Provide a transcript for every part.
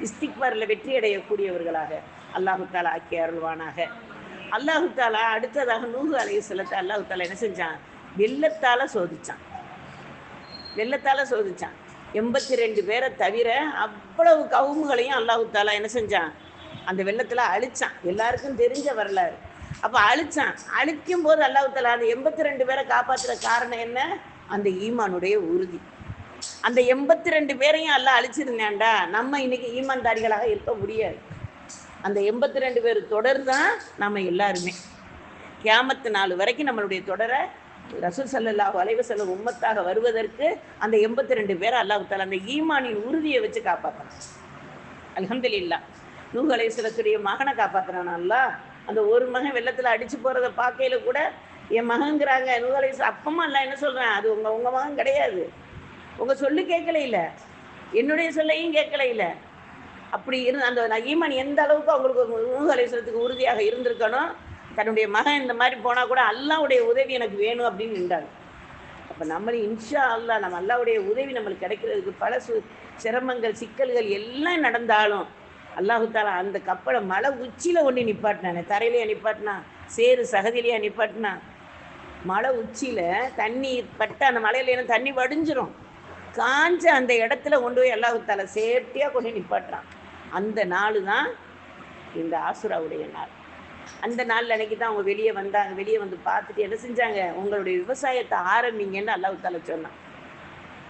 இஸ்திக்பாரில் வெற்றி அடையக்கூடியவர்களாக அல்லாஹு தாலா ஆக்கி அருள்வானாக. அல்லாஹு தாலா அடுத்ததாக நூறு அலைய செல்லத்தை அல்லாஹு தாலா என்ன செஞ்சான்? வெள்ளத்தால் சோதிச்சான். வெள்ளத்தால் சோதிச்சான். எண்பத்தி ரெண்டு பேரை தவிர அவ்வளவு கவுமுகளையும் அல்லாஹு தாலா என்ன செஞ்சான்? அந்த வெள்ளத்தில் அழிச்சான். எல்லாருக்கும் தெரிஞ்ச வரலாறு. அப்போ அழிச்சான். அழிக்கும் போது அல்லாஹு தாலா அந்த எண்பத்தி ரெண்டு பேரை காப்பாற்றுற காரணம் என்ன? அந்த ஈமானுடைய உறுதி. அந்த எண்பத்தி ரெண்டு பேரையும் எல்லாம் அழிச்சிருந்தேன்டா. நம்ம இன்னைக்கு ஈமான்தாரிகளாக இருக்க முடியாது. அந்த எண்பத்தி ரெண்டு பேர் தொடர் தான் நம்ம எல்லாருமே. கேமத்து நாள் வரைக்கும் நம்மளுடைய தொடரை ரசூல் சல்லல்லாஹு வளைவு செல்ல உம்மத்தாக வருவதற்கு அந்த எண்பத்தி ரெண்டு பேரை அல்லாஹு அந்த ஈமானின் உறுதியை வச்சு காப்பாற்றணும் அல்ஹம்துலில்லா நூஹ் அலைஹிஸ்ஸலாத்துடைய மகனை காப்பாற்றுறான் அல்லா அந்த ஒரு மகன் வெள்ளத்தில் அடிச்சு போகிறத பார்க்கையில கூட என் மகங்கிறாங்க நூஹ் அலைஹிஸ் அப்பமா இல்லை என்ன சொல்கிறேன் அது உங்கள் உங்கள் மகன் கிடையாது. உங்கள் சொல்லு கேட்கல இல்லை. என்னுடைய சொல்லையும் கேட்கல இல்லை. அப்படி இரு அந்த நகீமான் எந்த அளவுக்கு அவங்களுக்கு நூஹ் உறுதியாக இருந்திருக்கணும் தன்னுடைய மகன் இந்த மாதிரி போனால் கூட அல்லாவுடைய உதவி எனக்கு வேணும் அப்படின்னு நின்றாங்க. அப்போ நம்மளே இன்ஷா அல்லா நம்ம அல்லாவுடைய உதவி நம்மளுக்கு கிடைக்கிறதுக்கு பல சு சிரமங்கள் சிக்கல்கள் எல்லாம் நடந்தாலும் அல்லாஹு தாலா அந்த கப்பலை மலை உச்சியில் ஒன்று நிப்பாட்டினானே. தரையிலேயே நிப்பாட்டினா? சேரு சகதியிலேயே நிப்பாட்டினா? மலை உச்சியில் தண்ணி பட்டு அந்த மலையில தண்ணி வடிஞ்சிரும். காஞ்ச அந்த இடத்துல கொண்டு போய் அல்லாஹு தாலா சேஃப்டியாக கொண்டு நிப்பாட்டுறான். அந்த நாள் தான் இந்த ஆசுராவுடைய நாள். அந்த நாள் அன்னைக்கு தான் அவங்க வெளியே வந்தாங்க. வெளியே வந்து பார்த்துட்டு என்ன செஞ்சாங்க? உங்களுடைய விவசாயத்தை ஆரம்பிங்கன்னு அல்லாஹு சொன்னான்.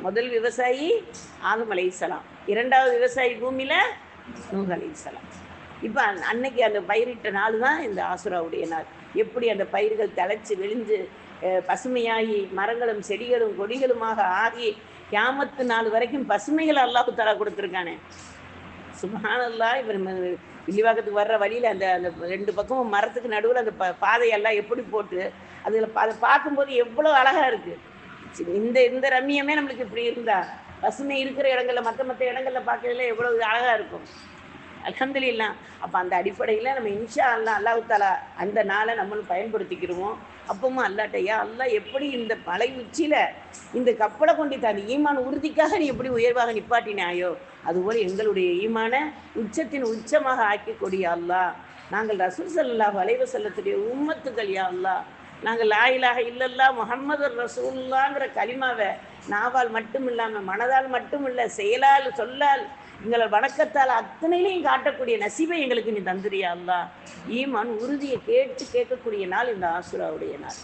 முதல் விவசாயி ஆதம் அலைசலாம் இரண்டாவது விவசாயி பூமியில் நூஹ் அலைசலாம் இப்போ அன்னைக்கு அந்த பயிரிட்ட நாள் தான் இந்த ஆசுராவுடைய நாள். எப்படி அந்த பயிர்கள் தழைச்சு விழிஞ்சு பசுமையாகி மரங்களும் செடிகளும் கொடிகளுமாக ஆகி கியாமத்து நாள் வரைக்கும் பசுமைகளை அல்லாஹு தாலா கொடுத்துருக்கானே. சுபஹானல்லா இவர் வில்லிவாக்கத்துக்கு வர்ற வழியில் அந்த அந்த ரெண்டு பக்கமும் மரத்துக்கு நடுவில் அந்த ப பாதையெல்லாம் எப்படி போட்டு அதில் அதை பார்க்கும்போது எவ்வளோ அழகாக இருக்குது இந்த இந்த ரம்மியமே நம்மளுக்கு இப்படி இருந்தா பசுமை இருக்கிற இடங்களில் மற்ற மற்ற இடங்களில் பார்க்கறதுல எவ்வளோ அழகாக இருக்கும். அல்ஹம்துலில்லாஹ் அப்போ அந்த அடிப்படையில் நம்ம இன்ஷா அல்லா அல்லாஹ் தாலா அந்த நாளை நம்மளும் பயன்படுத்திக்கிடுவோம் அப்பவும் அல்லாட்டையா அல்லாஹ் எப்படி இந்த மலை உச்சியில் இந்த கப்பலை கொண்டு அந்த ஈமான் உறுதிக்காக நீ எப்படி உயர்வாக நிப்பாட்டினாயோ அதுபோல் எங்களுடைய ஈமான உச்சத்தின் உச்சமாக ஆக்கக்கூடிய அல்லா நாங்கள் ரசூல் சல்லா வளைவு செல்லத்துடைய உம்மத்துக்கள் யா அல்லா நாங்கள் லாயிலாக இல்லல்லா முஹம்மது ரசூல்லாங்கிற கலிமாவை நாவால் மட்டும் இல்லாமல் மனதால் மட்டும் இல்லை செயலால் சொல்லால் எங்களை வணக்கத்தால் அத்தனையிலையும் காட்டக்கூடிய நசீபை எங்களுக்கு நீ தந்துரியா அல்லா ஈமான் உறுதியை கேட்டு கேட்கக்கூடிய நாள் இந்த ஆசுராவுடைய நாள்.